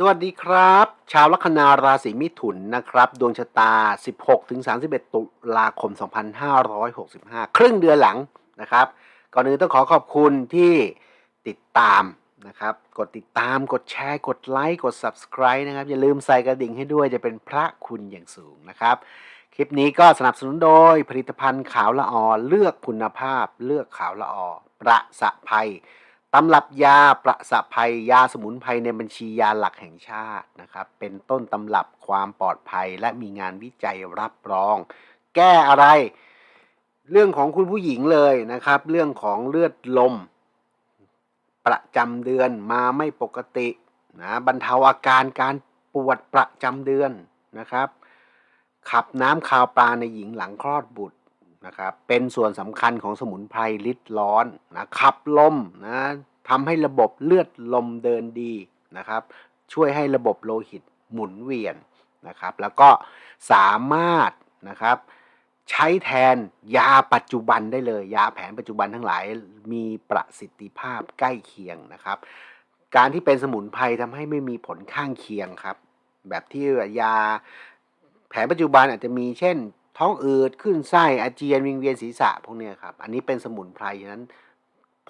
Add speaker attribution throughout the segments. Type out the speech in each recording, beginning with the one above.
Speaker 1: สวัสดีครับ ชาวลัคนาราศีมิถุนนะครับ ดวงชะตา 16-31 ตุลาคม 2565 ครึ่งเดือนหลังนะครับ ก่อนอื่นต้องขอขอบคุณที่ติดตามนะครับ กดติดตามกดแชร์ กดไลค์ กด Subscribe นะครับ อย่าลืมใส่กระดิ่งให้ด้วยจะเป็นพระคุณอย่างสูงนะครับ คลิปนี้ก็สนับสนุนโดยผลิตภัณฑ์ขาวละออเลือกคุณภาพ เลือกขาวละออประสะภัย ตำรับยาประสะภัยยาสมุนไพรในบัญชียาหลักแห่งชาตินะครับ เป็นต้นตำรับความปลอดภัยและมีงานวิจัยรับรอง แก้อะไร เรื่องของคุณผู้หญิงเลยนะครับ เรื่องของเลือดลม ประจำเดือนมาไม่ปกตินะบรรเทาอาการการปวดประจำเดือนนะครับ ขับน้ำคาวปลาในหญิงหลังคลอดบุตร นะครับเป็นส่วนสำคัญของสมุนไพรลิดร้อนนะขับลมนะทำให้ระบบเลือดลมเดินดีนะครับ ช่วยให้ระบบโลหิตหมุนเวียนนะครับ แล้วก็สามารถนะครับใช้แทนยาปัจจุบันได้เลย ยาแผนปัจจุบันทั้งหลายมีประสิทธิภาพใกล้เคียงนะครับ การที่เป็นสมุนไพรทำให้ไม่มีผลข้างเคียงครับ แบบที่ยาแผนปัจจุบันอาจจะมีเช่น ท้องอืดขึ้นไส้อาเจียนวิงเวียนศีรษะพวกเนี้ยครับอันนี้เป็นสมุนไพรฉะนั้น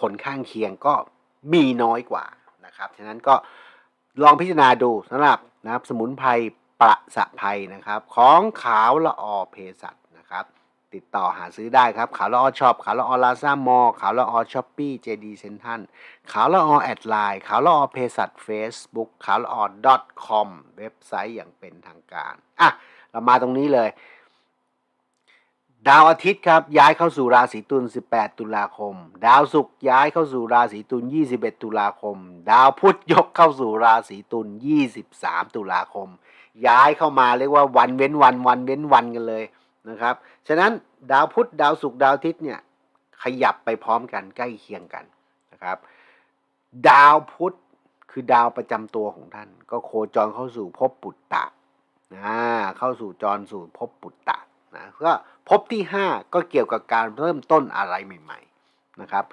Speaker 1: ผลข้างเคียงก็มีน้อยกว่านะครับฉะนั้นก็ลองพิจารณาดูสำหรับนะครับสมุนไพรประสะภัยนะครับ ของขาวละออเภสัชนะครับ ติดต่อหาซื้อได้ครับ ขาวละออช็อปขาวละออลาซ่ามอขาวละออช้อปปี้เจดีเซนทันขาวละออแอดไลน์ขาวละออเภสัชเฟซบุ๊กขาวละออ .com เว็บไซต์อย่างเป็นทางการอะเรามาตรงนี้เลย ดาวอาทิตย์ครับย้ายเข้าสู่ราศีตุล 18 ตุลาคม ดาวศุกร์ย้ายเข้าสู่ราศีตุล 21 ตุลาคม ดาวพุธยกเข้าสู่ราศีตุล 23 ตุลาคม ย้ายเข้ามาเรียกว่าวันเว้นวันวันเว้นวันกันเลยนะครับ ฉะนั้นดาวพุธดาวศุกร์ดาวอาทิตย์เนี่ยขยับไปพร้อมกันใกล้เคียงกันนะครับ ดาวพุธคือดาวประจำตัวของท่าน ก็โคจรเข้าสู่ภพปุตตะนะเข้าสู่จรสู่ภพปุตตะ นะก็ภพที่ 5 ก็เกี่ยวกับการเริ่มต้นอะไรใหม่ๆนะครับ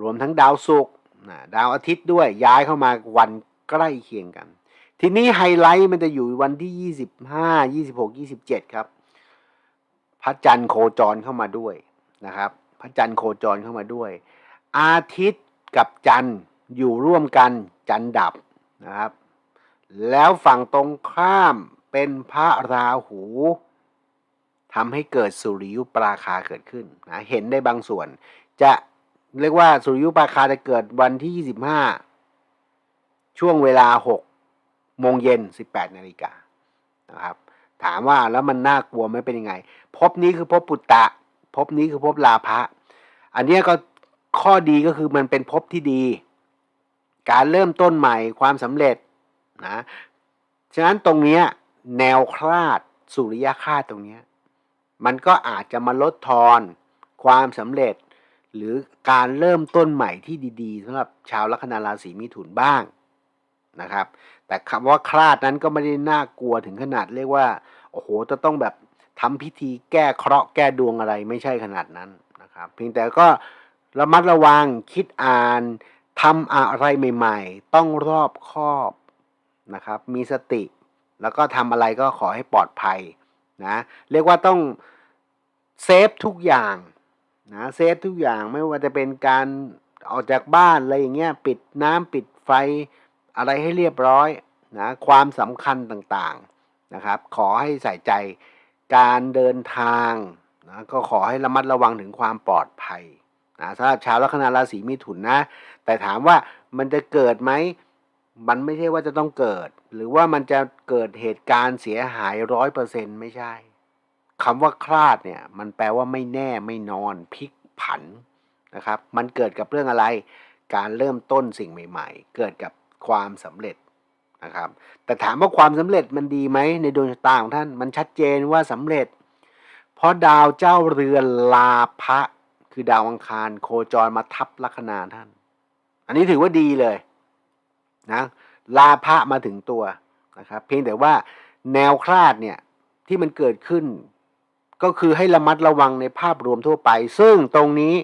Speaker 1: รวมทั้งดาวศุกร์นะดาวอาทิตย์ด้วยย้ายเข้ามาวันใกล้เคียงกัน ทีนี้ไฮไลท์มันจะอยู่วันที่ 25 26 27 ครับ พระจันทร์โคจรเข้ามาด้วยนะครับ พระจันทร์โคจรเข้ามาด้วย อาทิตย์กับจันทร์อยู่ร่วมกันจันทร์ดับนะครับ แล้วฝั่งตรงข้ามเป็นพระราหู ทำให้เกิดสุริยุปราคาเกิดขึ้นนะเห็นได้บางส่วน จะเรียกว่าสุริยุปราคาจะเกิดวันที่ 25 ช่วงเวลา6โมงเย็น 18นาฬิกานะครับ ถามว่าแล้วมันน่ากลัวไหมเป็นยังไงภพนี้คือภพปุตตะภพนี้คือภพลาภะอันนี้ก็ข้อดีก็คือมันเป็นภพที่ดี การเริ่มต้นใหม่ความสำเร็จนะฉะนั้นตรงเนี้ยแนวคลาดสุริยคาตตรงเนี้ย มันก็อาจจะมาลดทอนความสำเร็จ หรือการเริ่มต้นใหม่ที่ดีๆสำหรับชาวลัคนาราศีมิถุนบ้างนะครับ แต่คำว่าคลาดนั้นก็ไม่ได้น่ากลัวถึงขนาดเรียกว่าโอ้โหจะต้องแบบทำพิธีแก้เคราะห์แก้ดวงอะไรไม่ใช่ขนาดนั้นนะครับ เพียงแต่ก็ระมัดระวังคิดอ่านทำอะไรใหม่ ๆ ต้องรอบคอบนะครับ มีสติ แล้วก็ทำอะไรก็ขอให้ปลอดภัยนะ เรียกว่าต้อง เซฟทุกอย่างนะเซฟทุกอย่างไม่ว่าจะเป็นการออกจากบ้านอะไรอย่างเงี้ยปิดน้ำปิดไฟอะไรให้เรียบร้อยนะความสำคัญต่างๆนะครับ ขอให้ใส่ใจการเดินทางนะก็ขอให้ระมัดระวังถึงความปลอดภัยนะสำหรับชาวลัคนาราศีมิถุนนะ แต่ถามว่ามันจะเกิดไหมมันไม่ใช่ว่าจะต้องเกิด หรือว่ามันจะเกิดเหตุการณ์เสียหายร้อยเปอร์เซ็นต์ไม่ใช่ คำว่าคลาดเนี่ยมันแปลว่าไม่แน่ไม่นอนพลิกผันนะครับ มันเกิดกับเรื่องอะไร การเริ่มต้นสิ่งใหม่ ๆ เกิดกับความสำเร็จนะครับ แต่ถามว่าความสำเร็จมันดีไหมในดวงชะตาของท่านมันชัดเจนว่าสำเร็จ เพราะดาวเจ้าเรือนลาภะคือดาวอังคารโคจรมาทับลัคนาท่าน อันนี้ถือว่าดีเลยนะลาภะมาถึงตัวนะครับ เพียงแต่ว่าแนวคลาดเนี่ยที่มันเกิดขึ้น ก็คือให้ระมัดระวังในภาพรวมทั่วไป ซึ่งตรงนี้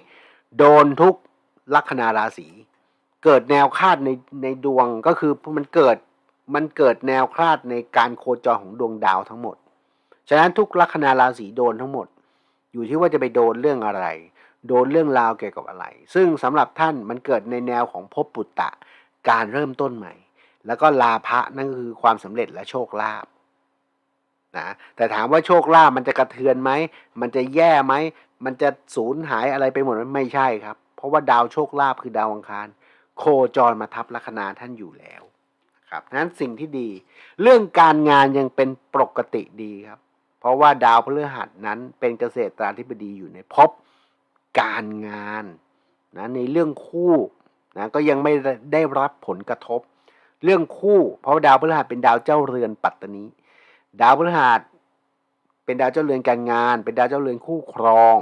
Speaker 1: โดนทุกลัคนาราศีเกิดแนวคาดในในดวงก็คือมันเกิดมันเกิดแนวคลาดในการโคจรของดวงดาวทั้งหมด ฉะนั้นทุกลัคนาราศีโดนทั้งหมด อยู่ที่ว่าจะไปโดนเรื่องอะไร โดนเรื่องราวเกี่ยวกับอะไร ซึ่งสำหรับท่านมันเกิดในแนวของภพปุตตะ การเริ่มต้นใหม่ แล้วก็ลาภะนั่นก็คือความสำเร็จและโชคลาภ นะแต่ถามว่าโชคลาภมันจะกระเทือนไหม มันจะแย่ไหม มันจะสูญหายอะไรไปหมดไม่ใช่ครับ เพราะว่าดาวโชคลาภคือดาวอังคาร โคจรมาทับลัคนาท่านอยู่แล้วครับนั้นสิ่งที่ดี เรื่องการงานยังเป็นปกติดีครับ เพราะว่าดาวพฤหัสนั้นเป็นเกษตราธิบดีอยู่ในภพการงานนะในเรื่องคู่นะก็ยังไม่ได้รับผลกระทบ เรื่องคู่ เพราะาดาวพฤหัสเป็นดาวเจ้าเรือนปัตตานี ดาวพฤหัสเป็นดาวเจ้าเรือนการงาน เป็นดาวเจ้าเรือนคู่ครอง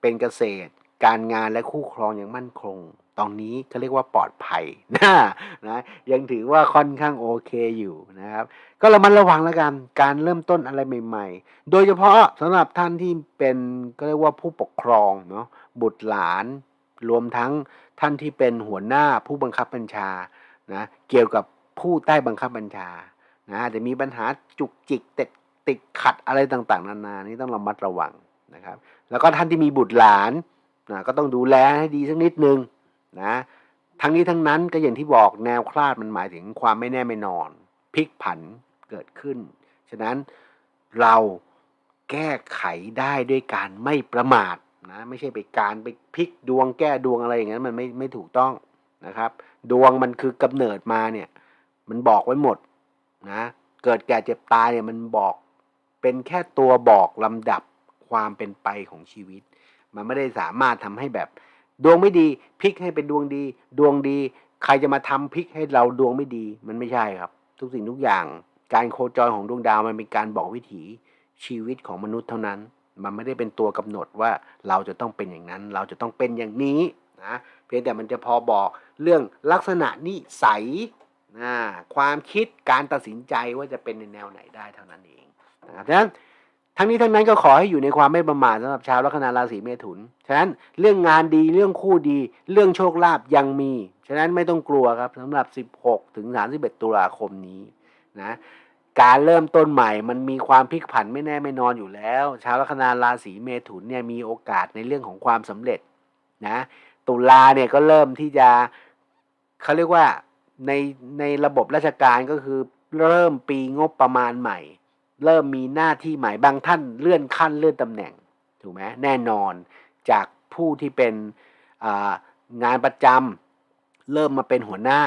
Speaker 1: เป็นเกษตร การงานและคู่ครองอย่างมั่นคง ตอนนี้เขาเรียกว่าปลอดภัยนะนะยังถือว่าค่อนข้างโอเคอยู่นะครับ ก็ระมัดระวังแล้วกันการเริ่มต้นอะไรใหม่ ๆ โดยเฉพาะสำหรับท่านที่เป็นก็เรียกว่าผู้ปกครองเนาะบุตรหลาน รวมทั้งท่านที่เป็นหัวหน้าผู้บังคับบัญชานะเกี่ยวกับผู้ใต้บังคับบัญชา นะอาจจะมีปัญหาจุกจิกติดติดขัดอะไรต่างๆ นานานี่ต้องระมัดระวังนะครับ แล้วก็ท่านที่มีบุตรหลานนะก็ต้องดูแลให้ดีสักนิดนึงนะทั้งนี้ทั้งนั้นก็อย่างที่บอกแนวคลาดมันหมายถึงความไม่แน่ไม่นอนพลิกผันเกิดขึ้น ฉะนั้นเราแก้ไขได้ด้วยการไม่ประมาทนะไม่ใช่ไปการไปพลิกดวงแก้ดวงอะไรอย่างนั้นมันไม่ไม่ถูกต้องนะครับ ดวงมันคือกำเนิดมาเนี่ย มันบอกไว้หมด นะเกิดแก่เจ็บตายเนี่ยมันบอกเป็นแค่ตัวบอกลำดับความเป็นไปของชีวิต มันไม่ได้สามารถทำให้แบบ ดวงไม่ดีพลิกให้เป็นดวงดี ดวงดี ใครจะมาทำพลิกให้เราดวงไม่ดี มันไม่ใช่ครับ ทุกสิ่งทุกอย่าง การโคจรของดวงดาวมันเป็นการบอกวิถีชีวิตของมนุษย์เท่านั้น มันไม่ได้เป็นตัวกำหนดว่าเราจะต้องเป็นอย่างนั้น เราจะต้องเป็นอย่างนี้นะเพียงแต่มันจะพอบอกเรื่องลักษณะนิสัย ความคิดการตัดสินใจว่าจะเป็นในแนวไหนได้เท่านั้นเองนะครับดังนั้นทั้งนี้ทั้งนั้นก็ขอให้อยู่ในความไม่ประมาทสำหรับชาวลัคนาราศีเมถุน ฉะนั้นเรื่องงานดีเรื่องคู่ดี เรื่องโชคลาภยังมี ฉะนั้นไม่ต้องกลัวครับสำหรับ 16 ถึง 31 ตุลาคมนี้นะการเริ่มต้นใหม่มันมีความพลิกผันไม่แน่ไม่นอนอยู่แล้ว ชาวลัคนาราศีเมถุนเนี่ยมีโอกาสในเรื่องของความสำเร็จนะตุลาเนี่ยก็เริ่มที่จะเขาเรียกว่า ในในระบบราชการก็คือเริ่มปีงบประมาณใหม่ เริ่มมีหน้าที่ใหม่บางท่านเลื่อนขั้นเลื่อนตำแหน่งถูกไหมแน่นอนจากผู้ที่เป็นงานประจำเริ่มมาเป็นหัวหน้า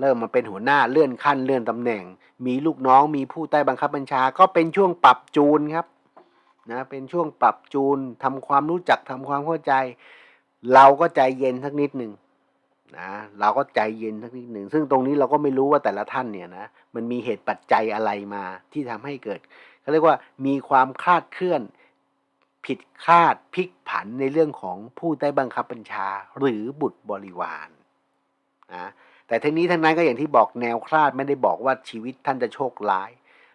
Speaker 1: เริ่มมาเป็นหัวหน้าเลื่อนขั้นเลื่อนตำแหน่ง มีลูกน้องมีผู้ใต้บังคับบัญชา ก็เป็นช่วงปรับจูนครับนะเป็นช่วงปรับจูนทำความรู้จักทำความเข้าใจ เราก็ใจเย็นสักนิดหนึ่ง นะเราก็ใจเย็นสักนิดหนึ่ง ซึ่งตรงนี้เราก็ไม่รู้ว่าแต่ละท่านเนี่ยนะมันมีเหตุปัจจัยอะไรมาที่ทำให้เกิดเขาเรียกว่ามีความคลาดเคลื่อนผิดคาดพลิกผันในเรื่องของผู้ใต้บังคับบัญชาหรือบุตรบริวารนะแต่ทั้งนี้ทั้งนั้นก็อย่างที่บอกแนวคลาดไม่ได้บอกว่าชีวิตท่านจะโชคร้าย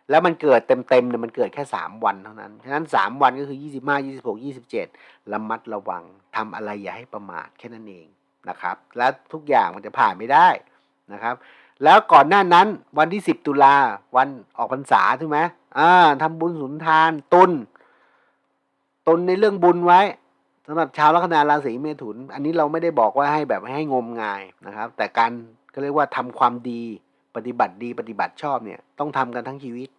Speaker 1: แล้วมันเกิดเต็มๆเนี่ยมันเกิดแค่ 3 วันเท่านั้นฉะนั้น 3 วันก็คือ 25 26 27ระมัดระวังทำอะไรอย่าให้ประมาทแค่นั้นเอง นะครับ และทุกอย่างมันจะผ่านไม่ได้นะครับ แล้วก่อนหน้านั้นวันที่ 10 ตุลาวันออกพรรษาถูกไหมอ่าทำบุญสุนทานตุนตุนในเรื่องบุญไว้สำหรับชาวลัคนาราศีเมถุน อันนี้เราไม่ได้บอกว่าให้แบบให้งมงายนะครับ แต่การก็เรียกว่าทำความดีปฏิบัติดีปฏิบัติชอบเนี่ยต้องทำกันทั้งชีวิต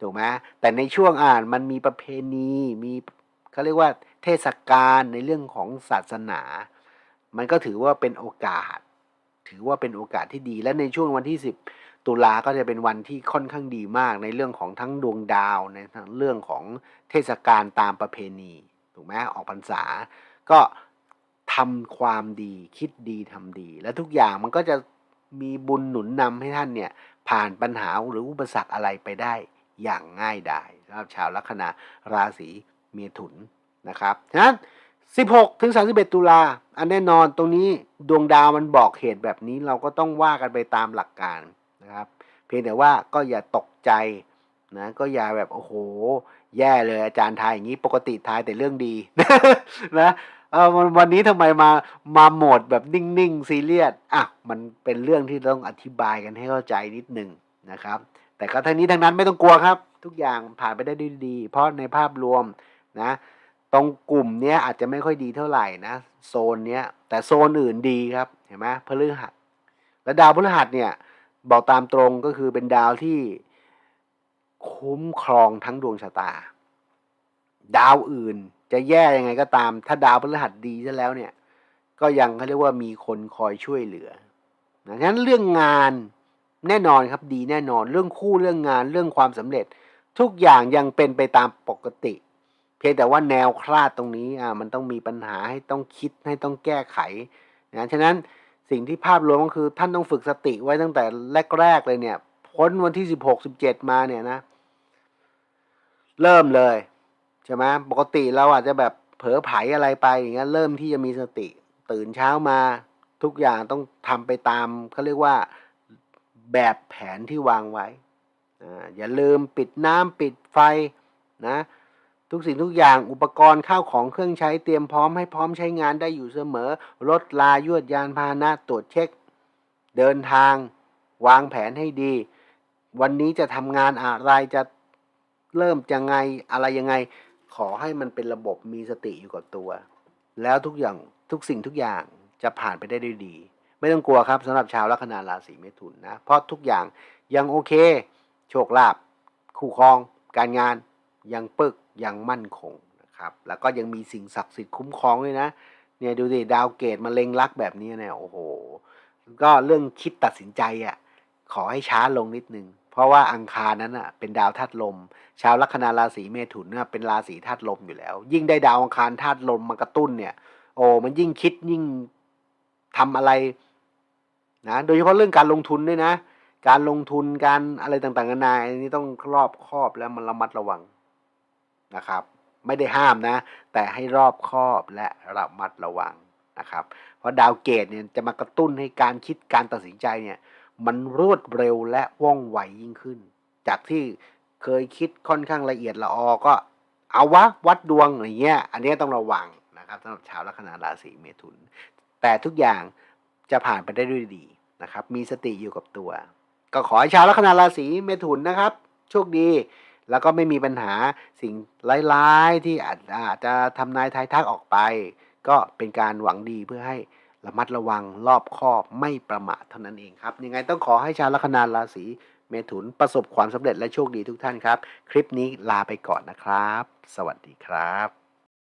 Speaker 1: ถูกไหมแต่ในช่วงอ่านมันมีประเพณีมีเขาเรียกว่าเทศกาลในเรื่องของศาสนา มันก็ถือว่าเป็นโอกาส ถือว่าเป็นโอกาสที่ดี และในช่วงวันที่ 10 ตุลาก็จะเป็นวันที่ค่อนข้างดีมากในเรื่องของทั้งดวงดาวในทั้งเรื่องของเทศกาลตามประเพณีถูกไหมออกพรรษา ก็ทำความดีคิดดีทำดี และทุกอย่างมันก็จะมีบุญหนุนนำให้ท่านเนี่ยผ่านปัญหาหรืออุปสรรคอะไรไปได้อย่างง่ายดายสำหรับชาวลัคนาราศีเมถุนนะครับฉะนั้น 16 ถึง 31 ตุลา อันแน่นอนตรงนี้ดวงดาวมันบอกเหตุแบบนี้เราก็ต้องว่ากันไปตามหลักการนะครับ เพียงแต่ว่าก็อย่าตกใจนะก็อย่าแบบโอ้โห แย่เลยอาจารย์ทายอย่างนี้ปกติทายแต่เรื่องดีนะเออวันวันนี้ทำไมมามาโหมดแบบนิ่งๆซีเรียสอะมันเป็นเรื่องที่ต้องอธิบายกันให้เข้าใจนิดหนึ่งนะครับ แต่ก็ทั้งนี้ทั้งนั้นไม่ต้องกลัวครับ ทุกอย่างผ่านไปได้ด้วยดีเพราะในภาพรวมนะ ตรงกลุ่มเนี้ยอาจจะไม่ค่อยดีเท่าไหร่นะโซนเนี้ยแต่โซนอื่นดีครับเห็นไหมพฤหัสและดาวพฤหัสเนี่ยบอกตามตรงก็คือเป็นดาวที่คุ้มครองทั้งดวงชะตา ดาวอื่นจะแย่ยังไงก็ตาม ถ้าดาวพฤหัสดีซะแล้วเนี่ย ก็ยังเขาเรียกว่ามีคนคอยช่วยเหลือนะฉะนั้นเรื่องงานแน่นอนครับดีแน่นอน เรื่องคู่เรื่องงานเรื่องความสำเร็จ ทุกอย่างยังเป็นไปตามปกติ เพียงแต่ว่าแนวคลาดตรงนี้อ่ามันต้องมีปัญหาให้ต้องคิดให้ต้องแก้ไขนะฉะนั้นสิ่งที่ภาพรวมก็คือท่านต้องฝึกสติไว้ตั้งแต่แรก ๆ เลยเนี่ย พ้นวันที่สิบหกสิบเจ็ดมาเนี่ยนะ เริ่มเลยใช่ไหมปกติเราอาจจะแบบเผลอไผอะไรไปอย่างเงี้ยเริ่มที่จะมีสติ ตื่นเช้ามา ทุกอย่างต้องทำไปตามเขาเรียกว่าแบบแผนที่วางไว้อ่าอย่าลืมปิดน้ำปิดไฟนะ ทุกสิ่งทุกอย่างอุปกรณ์ข้าวของเครื่องใช้เตรียมพร้อมให้พร้อมใช้งานได้อยู่เสมอ รถลายวดยานพาหนะตรวจเช็ค เดินทาง วางแผนให้ดี วันนี้จะทำงานอะไรจะเริ่มยังไงอะไรยังไง ขอให้มันเป็นระบบมีสติอยู่กับตัว แล้วทุกอย่างทุกสิ่งทุกอย่างจะผ่านไปได้ด้วยดี ไม่ต้องกลัวครับสำหรับชาวลัคนาราศีเมถุนนะเพราะทุกอย่างยังโอเค โชคลาภคู่ครอง การงาน ยังปึกยังมั่นคงนะครับแล้วก็ยังมีสิ่งศักดิ์สิทธิ์คุ้มครองด้วยนะเนี่ยดูสิดาวเกตมาเล็งรักแบบนี้เนี่ยโอ้โหก็เรื่องคิดตัดสินใจอะขอให้ช้าลงนิดนึง เพราะว่าอังคารนั้นอะเป็นดาวธาตุลม ชาวลัคนาราศีเมถุนเนี่ยเป็นราศีธาตุลมอยู่แล้ว ยิ่งได้ดาวอังคารธาตุลมมากระตุ้นเนี่ย โอ้มันยิ่งคิดยิ่งทำอะไรนะโดยเฉพาะเรื่องการลงทุนด้วยนะ การลงทุนการอะไรต่างๆนานาอันนี้ต้องรอบครอบและมันระมัดระวัง นะครับ ไม่ได้ห้ามนะ แต่ให้รอบคอบและระมัดระวังนะครับ เพราะดาวเกตเนี่ยจะมากระตุ้นให้การคิดการตัดสินใจเนี่ยมันรวดเร็วและว่องไวยิ่งขึ้น จากที่เคยคิดค่อนข้างละเอียดละออก็เอาวะวัดดวงอย่างเงี้ย อันนี้ต้องระวังนะครับสำหรับชาวลัคนาราศีเมถุน แต่ทุกอย่างจะผ่านไปได้ด้วยดีนะครับ มีสติอยู่กับตัว ก็ขอให้ชาวลัคนาราศีเมถุนนะครับ โชคดี แล้วก็ไม่มีปัญหาสิ่งร้ายๆที่อาจอาจจะทำนายทายทักออกไป ก็เป็นการหวังดีเพื่อให้ระมัดระวังรอบคอบไม่ประมาทเท่านั้นเองครับ ยังไงต้องขอให้ชาวลัคนาราศีเมถุนประสบความสำเร็จและโชคดีทุกท่านครับ คลิปนี้ลาไปก่อนนะครับ สวัสดีครับ